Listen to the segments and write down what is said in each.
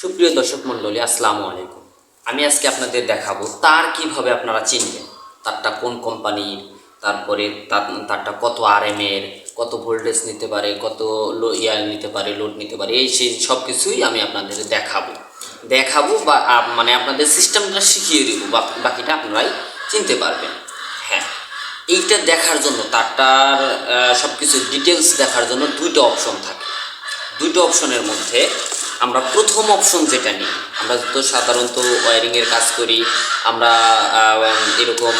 সুপ্রিয় দর্শক মণ্ডলী, আসসালামু আলাইকুম। আমি আজকে আপনাদের দেখাবো তার কীভাবে আপনারা চিনবেন। তারটা কোন কোম্পানির, তারপরে তার, তারটা কত আর এর, কত ভোল্টেজ নিতে পারে, কত লো ইয়ার নিতে পারে, লোড নিতে পারে, এই সেই সব কিছুই আমি আপনাদের দেখাবো। দেখাবো বা মানে আপনাদের সিস্টেমটা শিখিয়ে দেবো বাকিটা আপনারাই চিনতে পারবেন। হ্যাঁ এইটা দেখার জন্য, তারটার সব কিছু ডিটেলস দেখার জন্য দুইটা অপশন থাকে। দুটো অপশনের মধ্যে আমরা প্রথম অপশন যেটা নিই। আমরা তো সাধারণত ওয়ারিংয়ের কাজ করি, আমরা এরকম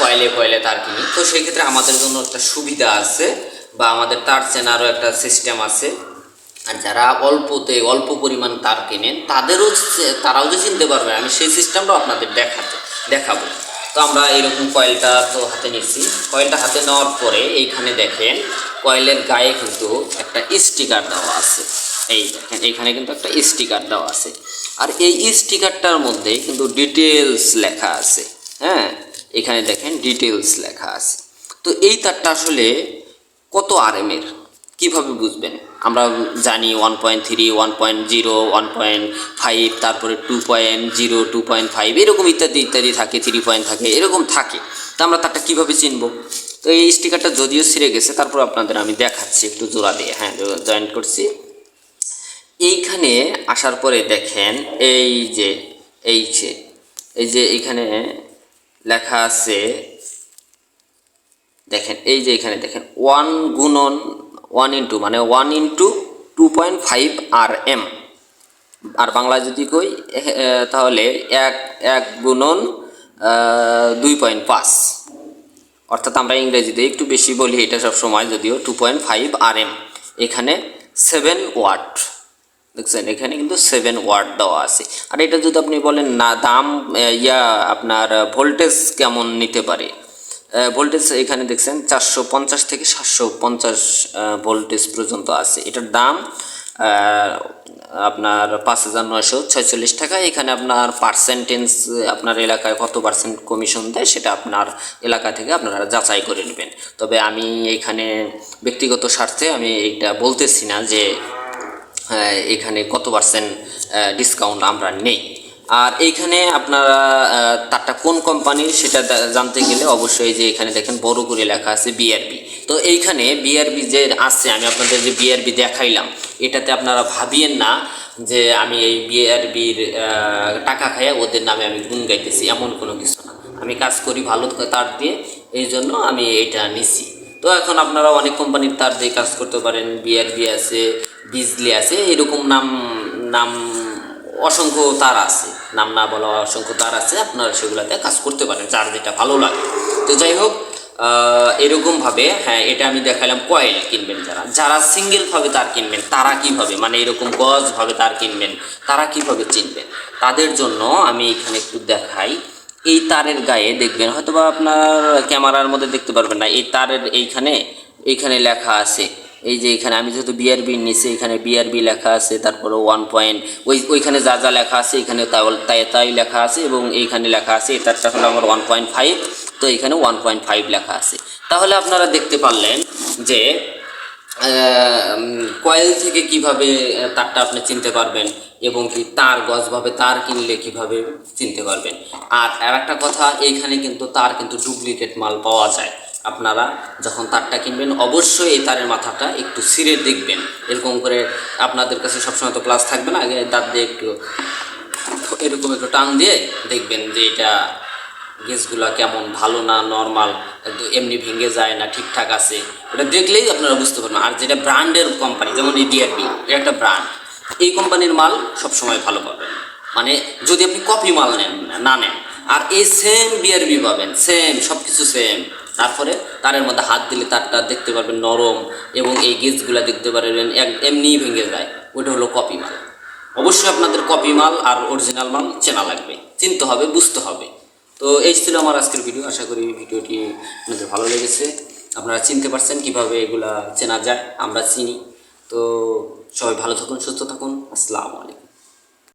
কয়েলে কয়েলে তার কিনি। তো সেই ক্ষেত্রে আমাদের জন্য একটা সুবিধা আছে বা আমাদের তার চেনারও একটা সিস্টেম আছে। আর যারা অল্পতে, অল্প পরিমাণ তার কেনেন, তাদেরও তারাও যে চিনতে পারবে, আমি সেই সিস্টেমটাও আপনাদের দেখাতে, দেখাবো। তো আমরা এরকম কয়েলটা তো হাতে নিচ্ছি কয়েলটা হাতে নেওয়ার পরে এইখানে দেখেন কয়েলের গায়ে কিন্তু একটা স্টিকার দেওয়া আছে। এই দেখেন এইখানে কিন্তু একটা স্টিকার দেওয়া আছে। আর এই স্টিকারটার মধ্যে কিন্তু ডিটেলস লেখা আছে হ্যাঁ? এখানে দেখেন ডিটেলস লেখা আছে। তো এই তারটা আসলে কত আর এর? কীভাবে বুঝবেন? আমরা জানি one point three one point zero one point five তারপরে two point zero two point five এরকম ইত্যাদি ইত্যাদি থাকে থ্রি পয়েন্ট থাকে, এরকম থাকে। তো আমরা তারটা কীভাবে চিনব? তো এই স্টিকারটা যদিও ছিঁড়ে গেছে, তারপর আপনাদের আমি দেখাচ্ছি, একটু জোড়া দিয়ে হ্যাঁ জয়েন করছি। এইখানে আসার পরে দেখেন এই যে এই যে এই যে এইখানে লেখা আছে, দেখেন, এই যে এখানে দেখেন ওয়ান গুণন ওয়ান ইন্টু মানে one into two point five R M আর বাংলা যদি কই তাহলে এক এক গুণন দুই পয়েন্ট পাঁচ। অর্থাৎ আমরা ইংরেজিতে একটু বেশি বলি এটা সব সময় যদিও two point five R M এখানে সেভেন ওয়াট দেখছেন, এখানে কিন্তু সেভেন ওয়াট দেওয়া আছে। আর এটা যদি আপনি বলেন, না, দাম ইয়া, আপনার ভোল্টেজ কেমন নিতে পারে? ভোল্টেজ এখানে দেখছেন, চারশো পঞ্চাশ থেকে সাতশো পঞ্চাশ ভোল্টেজ পর্যন্ত আছে। এটার দাম আপনার পাঁচ হাজার নয়শো ছয়চল্লিশ টাকা। এখানে আপনার পার্সেন্টেজ আপনার এলাকায় কত পার্সেন্ট কমিশন দেয়, সেটা আপনার এলাকা থেকে আপনারা যাচাই করে নেবেন। তবে আমি এখানে ব্যক্তিগত স্বার্থে আমি এটা বলতেছি না যে এখানে কত পার্সেন্ট ডিসকাউন্ট আমরা নেই। আর এইখানে আপনারা তারটা কোন কোম্পানির সেটা জানতে গেলে অবশ্যই যে এখানে দেখেন বড় করে লেখা আছে বিআরবি তো এইখানে বিআরবি যে আছে, আমি আপনাদের যে বিআরবি দেখাইলাম, এটাতে আপনারা ভাবিয়েন না যে আমি এই বিআরবির টাকা খাইয়া ওদের নামে আমি গুণ গাইতেছি, এমন কোনো কিছু না। আমি কাজ করি ভালো তার দিয়ে, এই জন্য আমি এটা নিছি। তো এখন আপনারা অনেক কোম্পানির তার দিয়ে কাজ করতে পারেন বিআরবি আছে বিজলি আছে, এরকম নাম নাম অসংখ্য তার আছে। নাম না বলা অসংখ্য তার আছে, আপনারা সেগুলোতে কাজ করতে পারেন, যার যেটা ভালো লাগে। তো যাই হোক এরকমভাবে হ্যাঁ এটা আমি দেখালাম কয়েল কিনবেন যারা। যারা সিঙ্গেলভাবে তার কিনবেন, তারা কীভাবে? মানে এরকম গজভাবে তার কিনবেন, তারা কীভাবে চিনবেন? তাদের জন্য আমি এখানে একটু দেখাই। এই তারের গায়ে দেখবেন হয়তো বা আপনার ক্যামেরার মধ্যে দেখতে পারবেন না, এই তারের এইখানে এইখানে লেখা আছে এই যে এখানে আমি যেহেতু বিআরবি নিচে, এখানে বিআরবি লেখা আছে, তারপরে ওয়ান পয়েন্ট ওই, ওইখানে যা যা লেখা আছে, এখানে তাই- তাই লেখা আছে এবং এইখানে লেখা আছে এই তারটা হলো আমার ওয়ান পয়েন্ট ফাইভ তো এখানে ওয়ান পয়েন্ট ফাইভ লেখা আছে। তাহলে আপনারা দেখতে পারলেন যে কয়েল থেকে কীভাবে তারটা আপনি চিনতে পারবেন এবং কি তার গজভাবে তার কিনলে কীভাবে চিনতে পারবেন। আর আর একটা কথা এইখানে কিন্তু তার কিন্তু ডুপ্লিকেট মাল পাওয়া যায়। আপনারা যখন তারটা কিনবেন, অবশ্যই এই তারের মাথাটা একটু সিরে দেখবেন। এরকম করে আপনাদের কাছে সবসময় তো প্লাস থাকবে না, আগে দাঁত দিয়ে একটু এরকম একটু টান দিয়ে দেখবেন যে এটা গেসগুলো কেমন ভালো না নর্মাল এমনি ভেঙে যায় না, ঠিকঠাক আছে। ওটা দেখলেই আপনারা বুঝতে পারবেন। আর যেটা ব্র্যান্ডের কোম্পানি যেমন এই বিআরবি এটা একটা ব্র্যান্ড। এই কোম্পানির মাল সবসময় ভালো পাবেন। মানে যদি আপনি কপি মাল নেন, না নেন, আর এই সেম বিআরবি পাবেন সেম সব কিছু সেম তারপরে তারের মধ্যে হাত দিলে তারটা দেখতে পারবেন নরম এবং এই গেজগুলো দেখতে পারবেন এক এমনিই ভেঙে যায়। ওটা হলো কপি মাল। অবশ্যই আপনাদের কপি মাল আর অরিজিনাল মাল চেনা লাগবে। চিনতে হবে, বুঝতে হবে। তো এই ছিল আমার আজকের ভিডিও। আশা করি ভিডিওটি আপনাদের ভালো লেগেছে। আপনারা চিনতে পারছেন কীভাবে এগুলা চেনা যায়, আমরা চিনি। তো সবাই ভালো থাকুন, সুস্থ থাকুন। আসসালামু আলাইকুম।